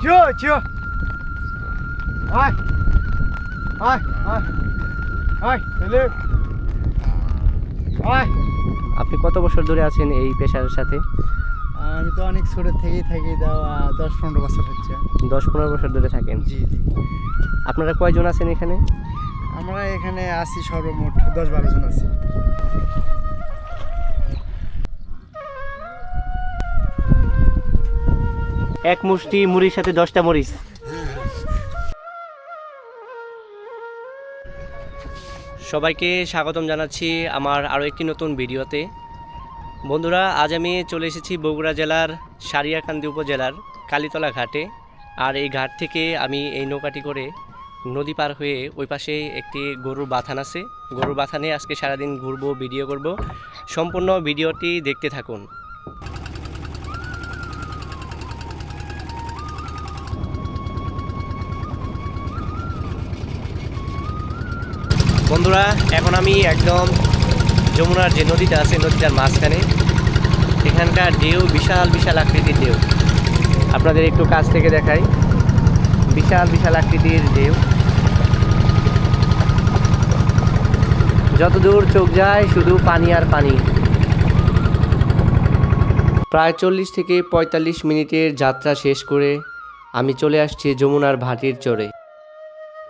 চিও চিও আয় আয় আয় আয় এলে আয় আপনি কত বছর ধরে আছেন এই পেশার সাথে? আমি তো অনেক ছোট থেকেই থাকি দাও দশ পনেরো বছর হচ্ছে। দশ পনেরো বছর ধরে থাকেন? জি জি। আপনারা কয়জন আছেন এখানে? আমরা এখানে আছি সর্বমোট দশ বারো জন আছি। এক মুষ্টি, মুড়ির সাথে দশটা মরিচ। সবাইকে স্বাগতম জানাচ্ছি আমার আরও একটি নতুন ভিডিওতে। বন্ধুরা, আজ আমি চলে এসেছি বগুড়া জেলার সারিয়াকান্দি উপজেলার কালীতলা ঘাটে। আর এই ঘাট থেকে আমি এই নৌকাটি করে নদী পার হয়ে ওই পাশে একটি গরুর বাথান আছে। গরুর বাথানে আজকে সারাদিন ঘুরবো, ভিডিও করব। সম্পূর্ণ ভিডিওটি দেখতে থাকুন। বন্ধুরা, এখন আমি একদম যমুনার যে নদীটা আছে, নদীটার মাঝখানে। এখানকার ঢেউ, বিশাল বিশাল আকৃতির ঢেউ। আপনাদের একটু কাছ থেকে দেখাই। বিশাল বিশাল আকৃতির ঢেউ। যতদূর চোখ যায়, শুধু পানি আর পানি। প্রায় চল্লিশ থেকে পঁয়তাল্লিশ মিনিটের যাত্রা শেষ করে আমি চলে আসছি যমুনার ভাটির চরে।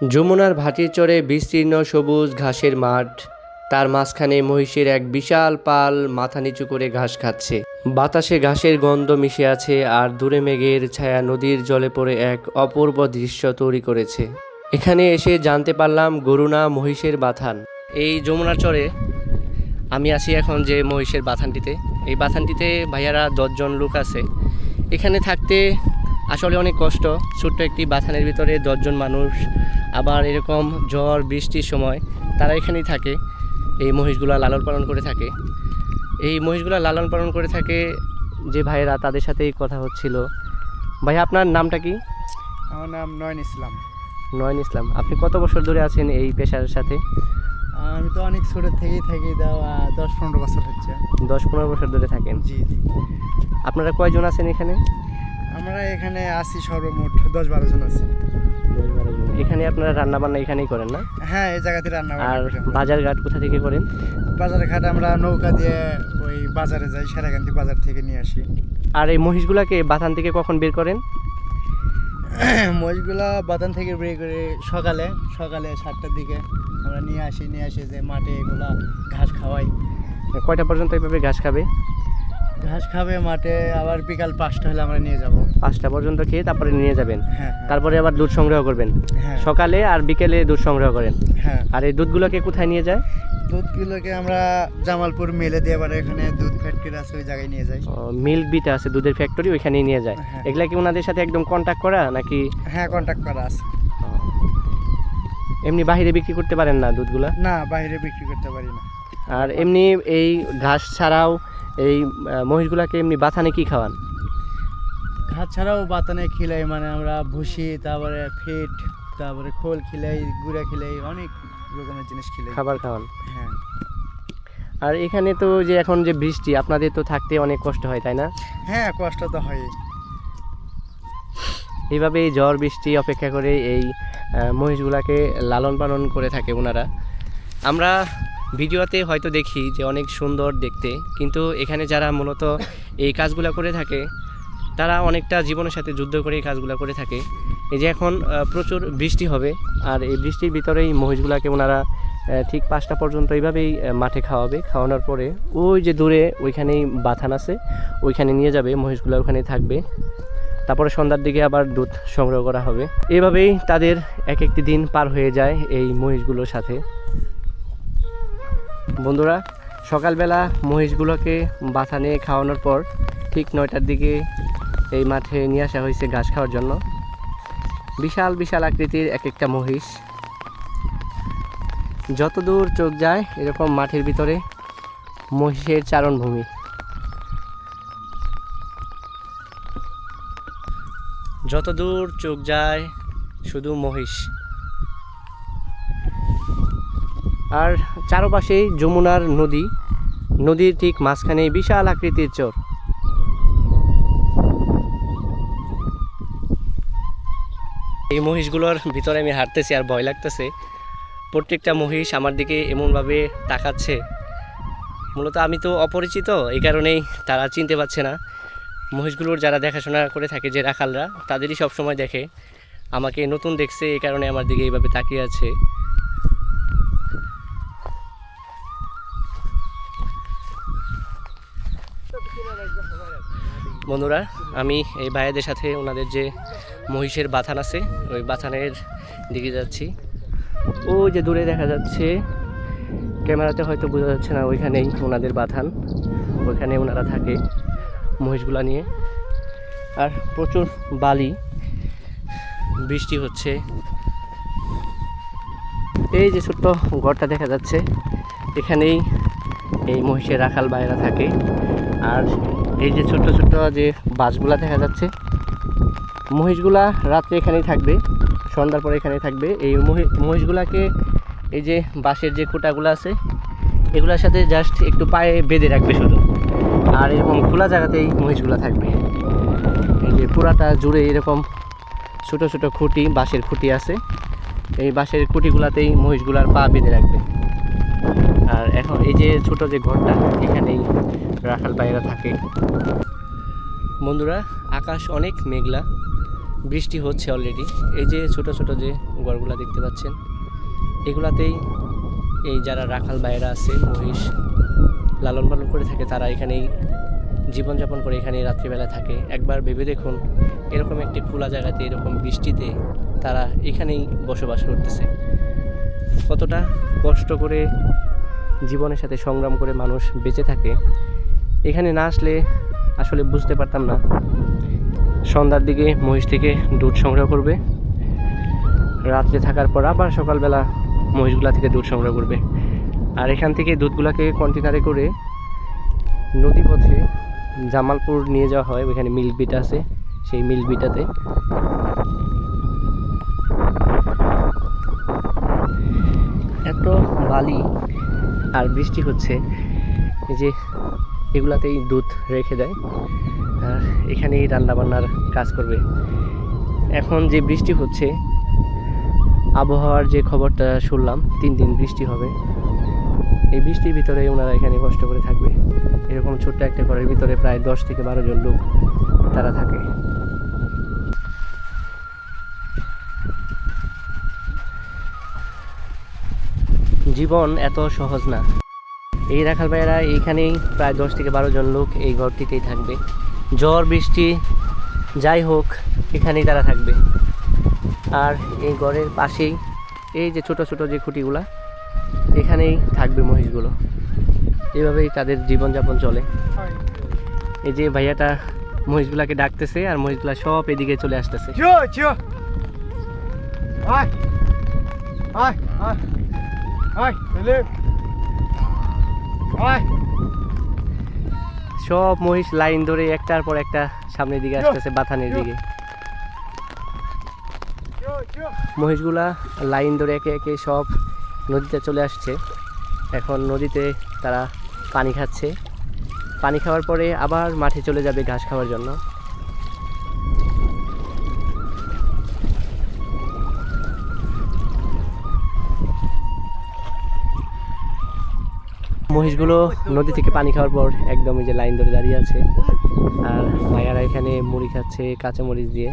যমুনার ভাটির চরে বিস্তীর্ণ সবুজ ঘাসের মাঠ। তার মাঝখানে মহিষের এক বিশাল পাল মাথা নিচু করে ঘাস খাচ্ছে। বাতাসে ঘাসের গন্ধ মিশে আছে আর দূরে মেঘের ছায়া নদীর জলে পড়ে এক অপূর্ব দৃশ্য তৈরি করেছে। এখানে এসে জানতে পারলাম গরুনা মহিষের বাথান। এই যমুনার চরে আমি আছি এখন যে মহিষের বাথানটিতে। এই বাথানটিতে ভাইয়ারা দশজন লোক আছে। এখানে থাকতে আসলে অনেক কষ্ট। ছোট্ট একটি বাথানের ভিতরে দশজন মানুষ আবার এরকম ঝড় বৃষ্টির সময় তারা এখানেই থাকে। এই মহিষগুলো লালন পালন করে থাকে। এই মহিষগুলো লালন পালন করে থাকে যে ভাইয়েরা তাদের সাথেই কথা হচ্ছিল। ভাই আপনার নামটা কি? আমার নাম নয়ন ইসলাম। নয়ন ইসলাম। আপনি কত বছর ধরে আছেন এই পেশার সাথে? আমি তো অনেক ছোট থেকেই থাকি দশ পনেরো বছর হচ্ছে। দশ পনেরো বছর ধরে থাকেন? জি জি। আপনারা কয়জন আছেন এখানে? আমরা এখানে আছি সর্বমোট দশ বারো জন আছি। দশ বারো এখানে আপনারা রান্না বান্না এখানেই করেন না? হ্যাঁ এই জায়গাতে রান্না আর বাজার ঘাট কোথা থেকে করেন? বাজার ঘাট আমরা নৌকা দিয়ে ওই বাজারে যাই সারাকান্তি বাজার থেকে নিয়ে আসি। আর এই মহিষগুলাকে বাথান থেকে কখন বের করেন? মহিষগুলা বাদান থেকে বের করে সকালে সকালে সাতটার দিকে আমরা নিয়ে আসি নিয়ে আসি যে মাঠে এগুলা ঘাস খাওয়াই। কয়টা পর্যন্ত এইভাবে ঘাস খাবে? ঘাস খাবে মাঠে আবার বিকাল পাঁচটা হলে আমরা নিয়ে যাব। পাঁচটা পর্যন্ত খেয়ে তারপরে নিয়ে যাবেন। হ্যাঁ হ্যাঁ, তারপরে আবার দুধ সংগ্রহ করবেন। হ্যাঁ। সকালে আর বিকেলে দুধ সংগ্রহ করেন। হ্যাঁ। আর এই দুধগুলোকে কোথায় নিয়ে যায়? দুধগুলোকে আমরা জামালপুর মেলে দিয়ে আবার এখানে দুধ ফ্যাক্টরি আছে ওই জায়গায় নিয়ে যাই। মিল্ক বিটা আছে দুধের ফ্যাক্টরি ওইখানেই নিয়ে যায়। এগুলা কি ওনাদের সাথে একদম কন্ট্যাক্ট করা নাকি? হ্যাঁ কন্ট্যাক্ট করা আছে। এমনি বাইরে বিক্রি করতে পারেন না দুধগুলা? না বাইরে বিক্রি করতে পারি না। আর এমনি এই ঘাস ছাড়াও এই মহিষগুলাকে এমনি বাথানে কি খাওয়ান? ঘাস ছাড়াও বাতানে খিলাই মানে আমরা ভুসি তারপরে ফিট তারপরে খোল খিলাই গুঁড়া খিলাই অনেক রকমের জিনিস খিলাই। খাবার খাওয়ান? হ্যাঁ। আর এখানে তো যে এখন যে বৃষ্টি আপনাদের তো থাকতে অনেক কষ্ট হয় তাই না? হ্যাঁ কষ্ট তো হয় এইভাবে এই ঝড় বৃষ্টি অপেক্ষা করে এই মহিষগুলাকে লালন পালন করে থাকে ওনারা। আমরা ভিডিওতে হয়তো দেখি যে অনেক সুন্দর দেখতে, কিন্তু এখানে যারা মূলত এই কাজগুলো করে থাকে, তারা অনেকটা জীবনের সাথে যুদ্ধ করে এই কাজগুলো করে থাকে। এই যে এখন প্রচুর বৃষ্টি হবে, আর এই বৃষ্টির ভিতরেই মহিষগুলাকে ওনারা ঠিক পাঁচটা পর্যন্ত এইভাবেই মাঠে খাওয়াবে। খাওয়ানোর পরে ওই যে দূরে ওইখানেই বাথান আছে, ওইখানে নিয়ে যাবে, মহিষগুলো ওখানে থাকবে। তারপরে সন্ধ্যার দিকে আবার দুধ সংগ্রহ করা হবে। এভাবেই তাদের এক একটি দিন পার হয়ে যায় এই মহিষগুলোর সাথে। বন্ধুরা, সকালবেলা মহিষগুলোকে বাথানে খাওয়ানোর পর ঠিক নয়টার দিকে এই মাঠে নিয়ে আসা হয়েছে ঘাস খাওয়ার জন্য। বিশাল বিশাল আকৃতির এক একটা মহিষ। যতদূর চোখ যায় এরকম মাঠের ভিতরে মহিষের চারণভূমি। যতদূর চোখ যায় শুধু মহিষ। আর চারপাশেই যমুনার নদী। নদীর ঠিক মাঝখানে বিশাল আকৃতির চর। এই মহিষগুলোর ভিতরে আমি হাঁটতেছি আর ভয় লাগতেছে। প্রত্যেকটা মহিষ আমার দিকে এমনভাবে তাকাচ্ছে। মূলত আমি তো অপরিচিত, এই কারণেই তারা চিনতে পারছে না। মহিষগুলোর যারা দেখাশোনা করে থাকে যে রাখালরা, তাদেরই সব সময় দেখে। আমাকে নতুন দেখছে, এই কারণে আমার দিকে এইভাবে তাকিয়ে আছে। বন্ধুরা, আমি এই ভাইয়াদের সাথে ওনাদের যে মহিষের বাথান আছে, ওই বাথানের দিকে যাচ্ছি। ওই যে দূরে দেখা যাচ্ছে, ক্যামেরাতে হয়তো বোঝা যাচ্ছে না, ওইখানেই ওনাদের বাথান, ওইখানে ওনারা থাকে মহিষগুলা নিয়ে। আর প্রচুর বালি, বৃষ্টি হচ্ছে। এই যে ছোট্ট ঘরটা দেখা যাচ্ছে, এখানেই এই মহিষের রাখাল বাইরা থাকে। আর এই যে ছোট্ট ছোট্ট যে বাসগুলা দেখা যাচ্ছে, মহিষগুলা রাত্রে এখানেই থাকবে, সন্ধ্যার পরে এখানেই থাকবে। এই মহি- মহিষগুলাকে এই যে বাঁশের যে খুঁটাগুলো আছে, এগুলোর সাথে জাস্ট একটু পায়ে বেঁধে রাখবে শুধু। আর এরকম খোলা জায়গাতেই মহিষগুলো থাকবে। এই যে পুরাটা জুড়ে এরকম ছোট ছোট খুঁটি, বাঁশের খুঁটি আছে। এই বাঁশের খুঁটিগুলাতেই মহিষগুলার পা বেঁধে রাখবে। আর এখন এই যে ছোট যে ঘরটা, এখানেই রাখাল পায়রা থাকে। বন্ধুরা, আকাশ অনেক মেঘলা, বৃষ্টি হচ্ছে অলরেডি এই যে ছোট ছোট যে ঘরগুলা দেখতে পাচ্ছেন, এগুলাতেই এই যারা রাখাল বাইরা আছে, মহিষ লালন পালন করে থাকে, তারা এখানেই জীবনযাপন করে এখানে রাত্রিবেলা থাকে। একবার ভেবে দেখুন, এরকম একটি খোলা জায়গাতে, এরকম বৃষ্টিতে তারা এখানেই বসবাস করতেছে। কতটা কষ্ট করে জীবনের সাথে সংগ্রাম করে মানুষ বেঁচে থাকে। এখানে না আসলে আসলে বুঝতে পারতাম না। সন্ধ্যার দিকে মহিষ থেকে দুধ সংগ্রহ করবে। রাত্রে থাকার পর আবার সকালবেলা মহিষগুলা থেকে দুধ সংগ্রহ করবে। আর এখান থেকে দুধগুলাকে কন্টেনারে করে নদী পথে জামালপুর নিয়ে যাওয়া হয়। ওইখানে মিল্ক বিট আছে, সেই মিল্ক বিটাতে। এত বালি আর বৃষ্টি হচ্ছে। এই যে এগুলাতেই দুধ রেখে দেয়। আর এখানেই রান্নাবান্নার কাজ করবে। এখন যে বৃষ্টি হচ্ছে, আবহাওয়ার যে খবরটা শুনলাম, তিন দিন বৃষ্টি হবে। এই বৃষ্টির ভিতরে ওনারা এখানে কষ্ট করে থাকবে। এরকম ছোট্ট একটা ঘরের ভিতরে প্রায় দশ থেকে বারো জন লোক তারা থাকে। জীবন এত সহজ না। এই রাখাল ভাইয়েরা এইখানেই প্রায় দশ থেকে বারো জন লোক এই ঘরটিতেই থাকবে। ঝড়, বৃষ্টি, যাই হোক, এখানেই তারা থাকবে। আর এই ঘরের পাশেই এই যে ছোট ছোট যে খুঁটিগুলা, এখানেই থাকবে মহিষগুলো। এভাবেই তাদের জীবনযাপন চলে। এই যে ভাইয়াটা মহিষগুলাকে ডাকতেছে আর মহিষগুলা সব এদিকে চলে আসতেছে। আয় আয়। সব মহিষ লাইন ধরে একটার পর একটা সামনের দিকে আসতেছে বাথানের দিকে। মহিষগুলা লাইন ধরে একে একে সব নদীতে চলে আসছে। এখন নদীতে তারা পানি খাচ্ছে। পানি খাওয়ার পরে আবার মাঠে চলে যাবে ঘাস খাওয়ার জন্য। মহিষগুলো নদী থেকে পানি খাওয়ার পর একদম এই যে লাইন ধরে দাঁড়িয়ে আছে। আর ভাইয়ারা এখানে মুড়ি খাচ্ছে কাঁচা মরিচ দিয়ে।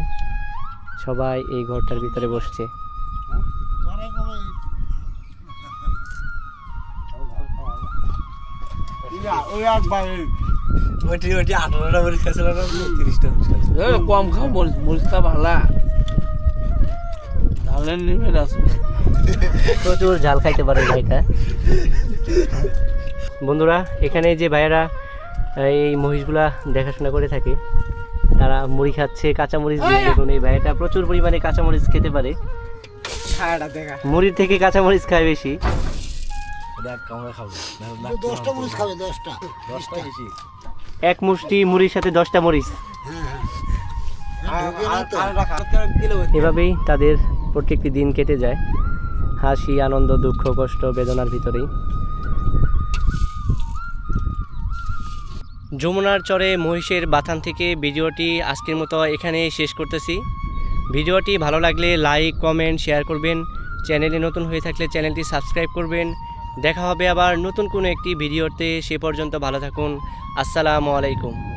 সবাই এই ঘরটার ভিতরে বসছে। কম খাও মরিচ মরিচটা ভালা। প্রচুর ঝাল খাইতে পারে ভাইটা। বন্ধুরা এখানে যে ভাইয়েরা এই মহিষগুলা দেখাশোনা করে থাকে তারা মুড়ি খাচ্ছে কাঁচামরিচ দিয়ে। দেখুন এই ভাইটা প্রচুর পরিমাণে কাঁচামরিচ খেতে পারে। মুড়ির থেকে কাঁচামরিচ খায় বেশি। এক মুষ্টি মুড়ির সাথে দশটা মরিচ। না তো। এভাবেই তাদের প্রত্যেকটি দিন কেটে যায়। হাসি আনন্দ দুঃখ কষ্ট বেদনার ভিতরেই। যমুনার চরে মহিষের বাথান থেকে ভিডিওটি আজকের মতো এখানে শেষ করতেছি। ভিডিওটি ভালো লাগলে লাইক, কমেন্ট, শেয়ার করবেন। চ্যানেলে নতুন হয়ে থাকলে চ্যানেলটি সাবস্ক্রাইব করবেন। দেখা হবে আবার নতুন কোনো একটি ভিডিওতে, সে পর্যন্ত ভালো থাকুন। আসসালামু আলাইকুম।